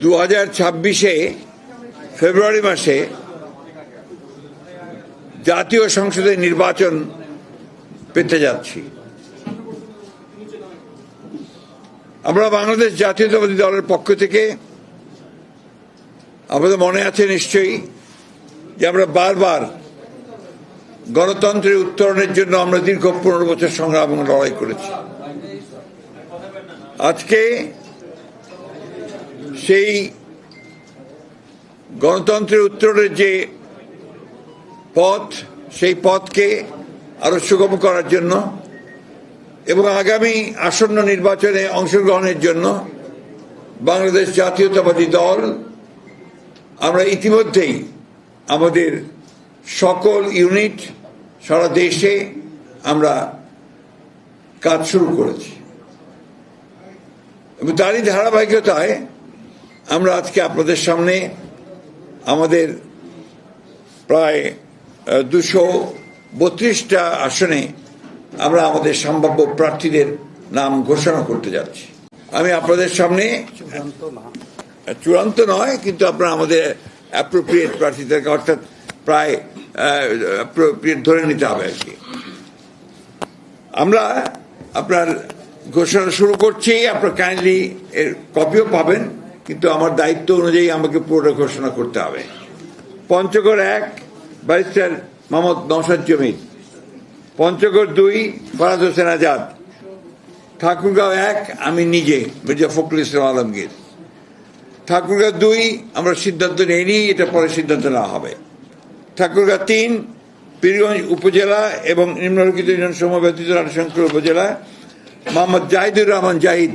দু হাজার ছাব্বিশে ফেব্রুয়ারি মাসে জাতীয় সংসদের নির্বাচন পেতে যাচ্ছি। আমরা বাংলাদেশ জাতীয়তাবাদী দলের পক্ষ থেকে আমাদের মনে আছে নিশ্চয়ই যে আমরা বারবার গণতন্ত্রের উত্তরণের জন্য আমরা দীর্ঘ পনেরো বছর সংগ্রাম লড়াই করেছি। আজকে সেই গণতন্ত্রের উত্তরের যে পথ, সেই পথকে আরও সুগম করার জন্য এবং আগামী আসন্ন নির্বাচনে অংশগ্রহণের জন্য বাংলাদেশ জাতীয়তাবাদী দল, আমরা ইতিমধ্যেই আমাদের সকল ইউনিট, সারা দেশে আমরা কাজ শুরু করেছি। এবং তারই ধারাবাহিকতায় আমরা আজকে আপনাদের সামনে আমাদের প্রায় দুশো বত্রিশটা আসনে আমরা আমাদের সম্ভাব্য প্রার্থীদের নাম ঘোষণা করতে যাচ্ছি। আমি আপনাদের সামনে চূড়ান্ত নয় কিন্তু আপনারা আমাদের অ্যাপ্রোপ্রিয়েট প্রার্থীদেরকে অর্থাৎ প্রায় অ্যাপ্রোপ্রিয়েট ধরে নিতে হবে আর কি। আমরা আপনার ঘোষণা শুরু করছি আপনার কাইন্ডলি এর কপিও পাবেন। কিন্তু আমার দায়িত্ব অনুযায়ী আমাকে পুরোটা ঘোষণা করতে হবে। পঞ্চগড় এক, ব্যারিস্টার মোহাম্মদ নৌসাদ জমির পঞ্চগড় দুই, ফরাজ হোসেন আজাদ। ঠাকুরগাঁও এক, আমি নিজে, মির্জা ফখরুল ইসলাম আলমগীর। ঠাকুরগাঁও দুই, আমরা সিদ্ধান্ত নেইনি, এটা পরে সিদ্ধান্ত নেওয়া হবে। ঠাকুরগাঁও তিন, পীরগঞ্জ উপজেলা এবং নিম্নলিখিত ইউনিয়ন সমূহ ব্যতীত রাজশঙ্কর উপজেলা। মোহাম্মদ জাহিদুর রহমান জাহিদ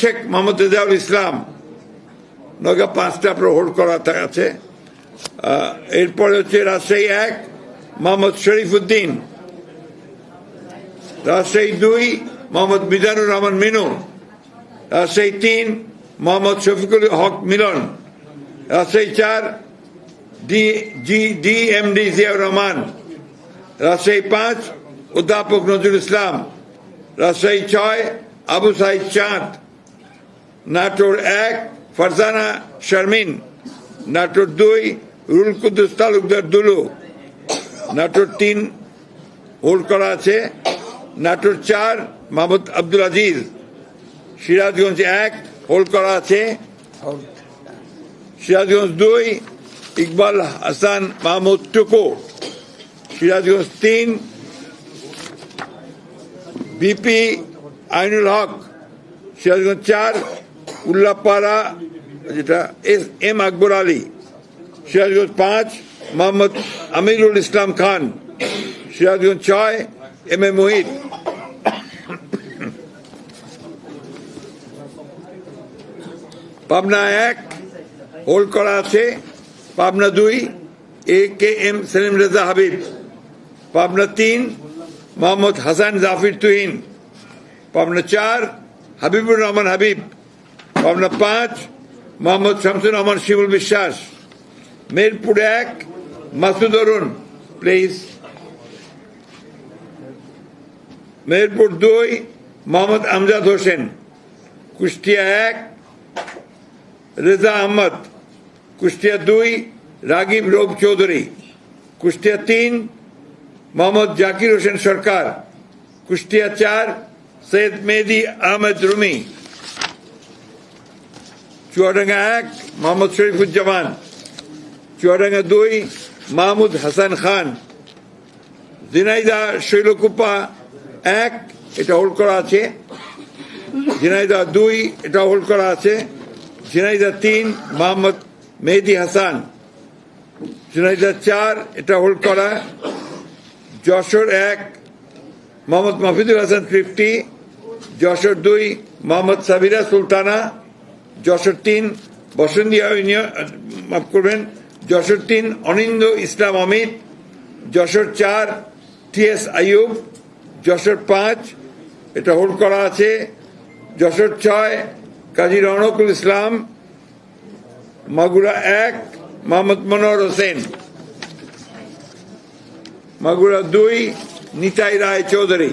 শেখ মোহাম্মদ রেজাউল ইসলাম। নওগাঁ পাঁচটা হোল্ড করা আছে। এরপরে হচ্ছে রাজশাহী এক, মোহাম্মদ শরীফ উদ্দিন রাজশাহী দুই, মোহাম্মদ মিজানুর রহমান মিনু। রাজশাহী তিন, মোহাম্মদ শফিকুল হক মিলন। রাজশাহী চার, D, G D M D Ziaur Rahman. Rajshahi পাঁচ, অধ্যাপক নজরুল ইসলাম। রাজশাহী ছয় আবু সাইদ চাঁদ, নাটোর এক, ফারজানা শারমিন, নাটোর দুই, রুল কুদ্দুস তালুকদার দুলু, নাটোর তিন হোল্ড করা আছে, নাটোর চার, মাহমুদ আব্দুল আজিজ, সিরাজগঞ্জ এক হোল্ড করা আছে, সিরাজগঞ্জ দুই, ইকবাল হাসান মাহমুদ টুকু, সিরাজগঞ্জ তিন, বিপি আইনুল হক, সিরাজগঞ্জ চার, উল্লাপাড়া, যেটা এস, এম আকবর আলী, সিরাজগঞ্জ পাঁচ, মোহাম্মদ আমিরুল ইসলাম খান, সিরাজগঞ্জ ছয়, এম এ মোহিত। পাবনা এক, হোল্ড করা আছে। পাবনা দুই, A K M Selim Reza Habib. Pabna তিন, মোহাম্মদ হাসান জাফির তুহিন। পাবনা চার হাবিবুর রহমান হাবিব পাবনা পাঁচ মোহাম্মদ শামসুর রহমান শিমুল বিশ্বাস মেরপুর এক মাসুদ অরুণ প্লিজ মেহেরপুর দুই মোহাম্মদ আমজাদ হোসেন কুষ্টিয়া এক রেজা আহমদ কুষ্টিয়া দুই রাগিব রোগ চৌধুরী কুষ্টিয়া তিন মোহাম্মদ জাকির হোসেন সরকার কুষ্টিয়া চার সৈয়দ মেহেদি আহমেদ রুমি চুয়াডাঙ্গা এক মোহাম্মদ শরীফুজ্জামান চুয়াডাঙ্গা দুই মাহমুদ হাসান খান জিনাইদা শৈলকুপা এক এটা হোল্ড করা আছে। ঝিনাইদা দুই এটা হোল্ড করা আছে। ঝিনাইদা তিন মোহাম্মদ মেহেদি হাসান ঝিনাইদা চার, এটা হোল্ড করা। যশোর এক মোহাম্মদ মাহফিদুল হাসান ফিফটি যশোর দুই, মোহাম্মদ সাবিরা সুলতানা, যশোর তিন বসন্তিয়া ইউনিয়ন মাফ করবেন, যশোর তিন, অনিন্দ ইসলাম অমিত, যশোর চার, টি এস আইয়ুব, যশোর পাঁচ, এটা হোল্ড করা আছে, যশোর ছয়, কাজী রনকুল ইসলাম, মাগুরা এক, মোহাম্মদ মনোহর হোসেন। মাগুরা দুই, নিতাই রায় চৌধুরী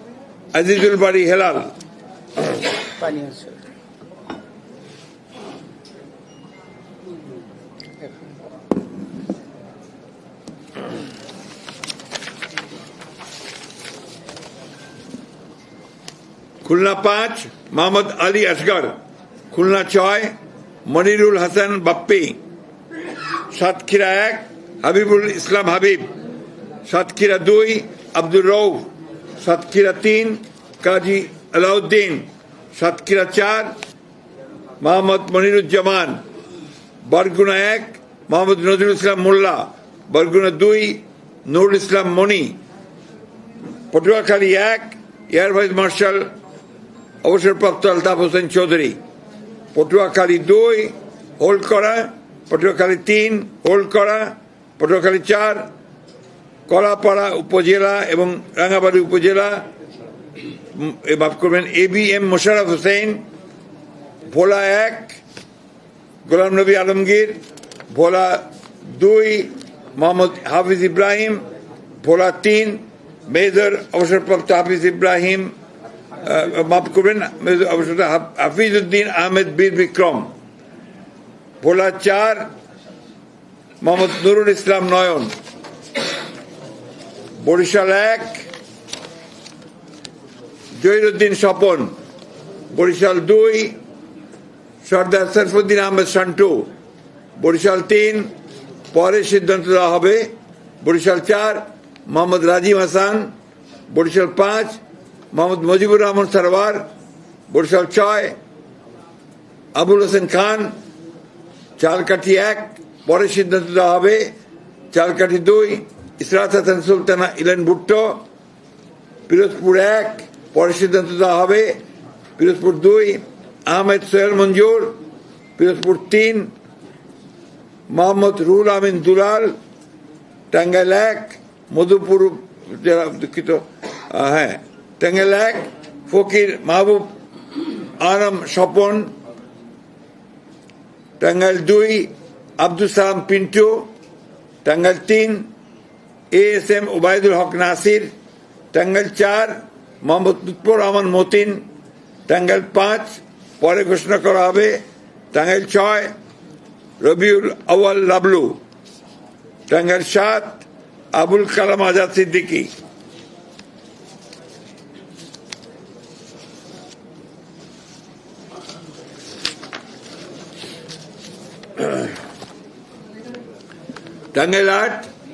আজিজুল বাড়ি হেলাল। খুলনা পাঁচ, মোহাম্মদ আলী আসগর খুলনা ছয়, মনিরুল হাসান বাপ্পি। সাতক্ষীরা এক, হাবিবুল ইসলাম হাবিব। সাতক্ষীরা দুই, আব্দুর রৌফ সাতক্ষীরা তিন কাজী আলাউদ্দিন সাতক্ষীরা চার মোহাম্মদ মনিরুজ্জামান, বরগুনা এক মোহাম্মদ নজরুল ইসলাম মোল্লা, বরগুনা দুই নুরুল ইসলাম মনি পটুয়াখালী এক এয়ার ভাইস মার্শাল অবসরপ্রাপ্ত আলতাফ হোসেন চৌধুরী, পটুয়াখালী দুই হোল্ড করা পটুয়াখালী তিন হোল্ড করা পটুয়াখালী চার কলাপাড়া উপজেলা এবং রাঙ্গাবাড়ি উপজেলা মাফ করবেন A B M Mosharraf Hossain, Bhola এক, গোলাম নবী আলমগীর, ভোলা দুই, মোহাম্মদ হাফিজ ইব্রাহিম, ভোলা তিন, মেজর অবসরপ্রাপ্ত হাফিজ ইব্রাহিম মাফ করবেন অবসর হাফিজ উদ্দিন আহমেদ বীর বিক্রম, ভোলা চার, মোহাম্মদ নুরুল ইসলাম নয়ন। বরিশাল এক, জহিরুদ্দিন স্বপন, বরিশাল দুই, সর্দার সরফুদ্দিন আহমেদ সান্টু, বরিশাল তিন, পরে সিদ্ধান্ত দেওয়া হবে, বরিশাল চার, মোহাম্মদ রাজিম হাসান, বরিশাল পাঁচ, মোহাম্মদ মুজিবুর রহমান সরওয়ার বরিশাল ছয়, আবুল হোসেন খান, চালকাঠি এক, পরে সিদ্ধান্ত দেওয়া হবে, চালকাঠি দুই ইসরাত হাসান সুলতানা ইলেন ভুট্টো, পিরোজপুর এক, পরে সিদ্ধান্ত দেওয়া হবে পিরোজপুর দুই, আহমেদ সোহেল মঞ্জুর, পিরোজপুর তিন, মোহাম্মদ রুল আমিন দুলাল, টাঙ্গাইল এক, মধুপুর জেলা দুঃখিত হ্যাঁ টাঙ্গাইল এক, ফকির মাহবুব আলম স্বপন, টাঙ্গাইল দুই, আব্দুল সালাম পিন্টু, টাঙ্গাইল তিন A S M Obaidul Haque Nasir Tangail চার, মোহাম্মদ লুৎফর রহমান মতিন টাঙ্গাইল পাঁচ, পরে ঘোষণা করা হবে টাঙ্গাইল ছয়, রবিউল আউয়াল লাবলু টাঙ্গাইল সাত, আবুল কালাম আজাদ সিদ্দিকী। টাঙ্গাইল আট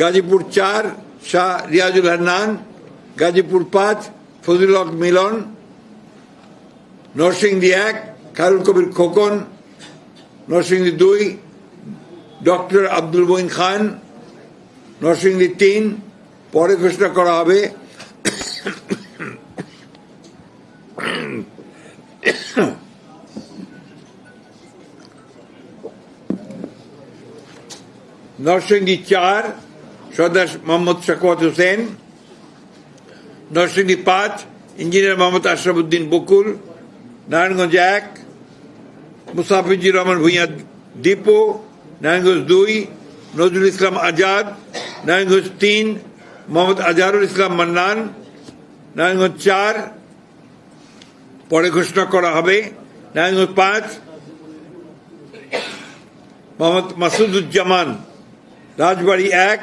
গাজীপুর চার, শাহ রিয়াজুল হান্নান, গাজীপুর পাঁচ ফজলুল হক মিলন, নরসিংদী এক, খায়রুল কবির খোকন, নরসিংদী দুই, ডক্টর আব্দুল মঈন খান, নরসিংদী তিন, পরে ঘোষণা করা হবে। নরসিংদী চার সর্দার মোহাম্মদ শাকওয়াত হোসেন নরসিংদী পাঁচ ইঞ্জিনিয়ার মোহাম্মদ আশরাফুদ্দিন বকুল নারায়ণগঞ্জ এক মুসাফিজুর রহমান ভূঁইয়া দীপু নারায়ণগঞ্জ দুই নজরুল ইসলাম আজাদ নারায়ণগঞ্জ তিন মোহাম্মদ আজহারুল ইসলাম মান্নান নারায়ণগঞ্জ চার পরে ঘোষণা করা হবে। নারায়ণগঞ্জ পাঁচ মোহাম্মদ মাসুদুজ্জামান রাজবাড়ী এক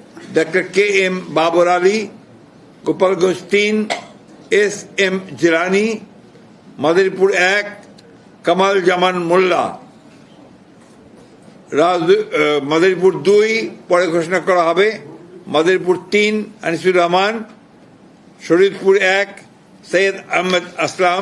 doctor K M Babar Ali Gopalganj তিন এস এম জিরানি মাদারীপুর এক কামাল জামান মোল্লা রাজ মাদারীপুর দুই, পরে ঘোষণা করা হবে। মাদারীপুর তিন, আনিসুর রহমান। শরীদপুর এক, সৈয়দ আহমেদ আসলাম।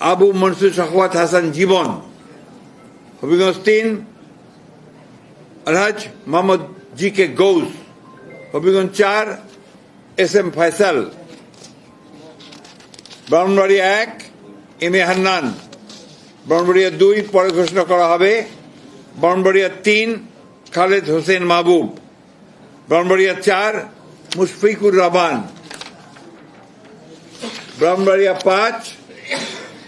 আবু মনসুর শখওয়াত হাসান জীবন, হবিগঞ্জ তিন আলহাজ মোহাম্মদ জি কে গৌস, হবিগঞ্জ চার, এস এম ফয়সাল। ব্রাহ্মণবাড়িয়া এক, এম এ হান্নান। ব্রাহ্মণবাড়িয়া দুই, পরে ঘোষণা করা হবে। ব্রাহ্মণবাড়িয়া তিন, খালেদ হোসেন মাহবুব। ব্রাহ্মণবাড়িয়া চার, মুশফিকুর রহমান। ব্রাহ্মণবাড়িয়া পাঁচ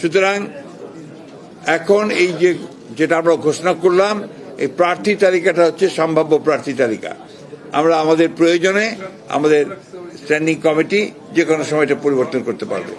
সুতরাং এখন এই যে, যেটা আমরা ঘোষণা করলাম, এই প্রার্থী তালিকাটা হচ্ছে সম্ভাব্য প্রার্থী তালিকা। আমরা আমাদের প্রয়োজনে আমাদের স্ট্যান্ডিং কমিটি যে কোনো সময় এটা পরিবর্তন করতে পারবে।